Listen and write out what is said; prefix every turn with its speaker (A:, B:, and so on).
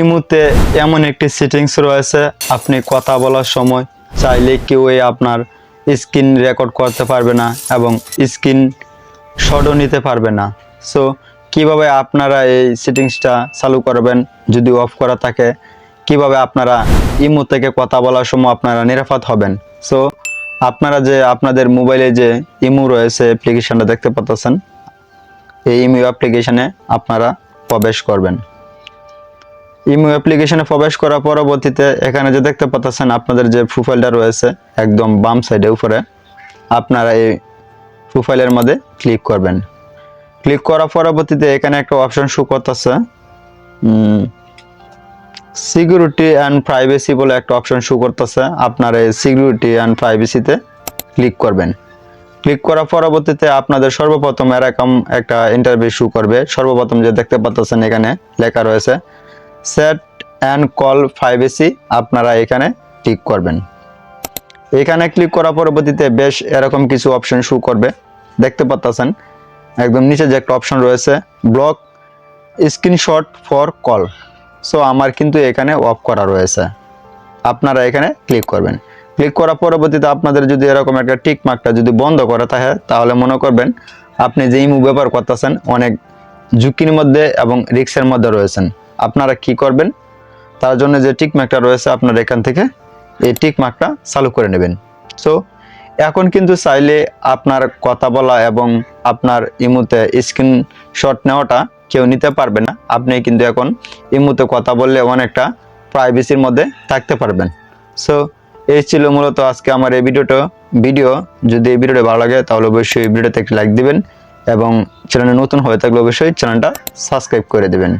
A: ইমুতে এমন একটি সেটিংস রয়েছে, আপনি কথা বলার সময় চাইলে কেউই আপনার স্ক্রিন রেকর্ড করতে পারবে না এবং স্ক্রিন শটও নিতে পারবে না। সো কীভাবে আপনারা এই সেটিংসটা চালু করবেন, যদি অফ করা থাকে, কীভাবে আপনারা ইমো থেকে কথা বলার সময় আপনারা নিরাপদ হবেন? সো আপনারা যে আপনাদের মোবাইলে যে ইমো রয়েছে অ্যাপ্লিকেশনটা দেখতে পাচ্ছেন এই ইমো অ্যাপ্লিকেশনে আপনারা প্রবেশ করবেন। ইমো অ্যাপ্লিকেশনে প্রবেশ করার পরবর্তীতে এখানে যে দেখতে পাচ্ছেন আপনাদের যে প্রোফাইলটা রয়েছে, একদম বাম সাইডে উপরে, আপনারা এই প্রোফাইলের মধ্যে ক্লিক করবেন। ক্লিক করার পরবর্তীতে এখানে একটা অপশন শো করতেছে সিকিউরিটি অ্যান্ড প্রাইভেসি বলে একটা অপশন শো করতেছে, আপনার এই সিকিউরিটি অ্যান্ড প্রাইভেসিতে ক্লিক করবেন। ক্লিক করার পরবর্তীতে আপনাদের সর্বপ্রথম এরকম একটা ইন্টারভিউ শু করবে। সর্বপ্রথম যে দেখতে পাচ্ছেন এখানে লেখা রয়েছে সেট অ্যান্ড কল প্রাইভেসি আপনারা এখানে ক্লিক করবেন। এখানে ক্লিক করার পরবর্তীতে বেশ এরকম কিছু অপশন শু করবে। দেখতে পাচ্ছেন একদম নিচে যে একটা অপশন রয়েছে, block screenshot for call. So আমার কিন্তু এখানে অফ করা রয়েছে। আপনারা এখানে ক্লিক করবেন। ক্লিক করার পরবর্তীতে আপনাদের যদি এরকম একটা টিক মার্কটা যদি বন্ধ করা থাকে, তাহলে মনে করবেন আপনি যে ইমু ব্যবহার করতেছেন, অনেক ঝুঁকির মধ্যে এবং রিক্সের মধ্যে রয়েছেন। আপনারা কি করবেন? তার জন্য যে টিক মার্কটা রয়েছে আপনারা এখান থেকে, এই টিক মার্কটা চালু করে নেবেন। সো এখন কিন্তু চাইলে আপনার কথা বলা এবং আপনার ইমুতে স্ক্রিন শট নেওয়াটা কেউ নিতে পারবে না। আপনি কিন্তু এখন ইমুতে কথা বললে অনেকটা প্রাইভেসির মধ্যে থাকতে পারবেন। সো এই ছিল মূলত আজকে আমার এই ভিডিওটা। ভিডিও যদি এই ভিডিওটা ভালো লাগে, তাহলে অবশ্যই এই ভিডিওতে একটি লাইক দিবেন এবং চ্যানেলে নতুন হয়ে থাকলে অবশ্যই চ্যানেলটা সাবস্ক্রাইব করে দেবেন।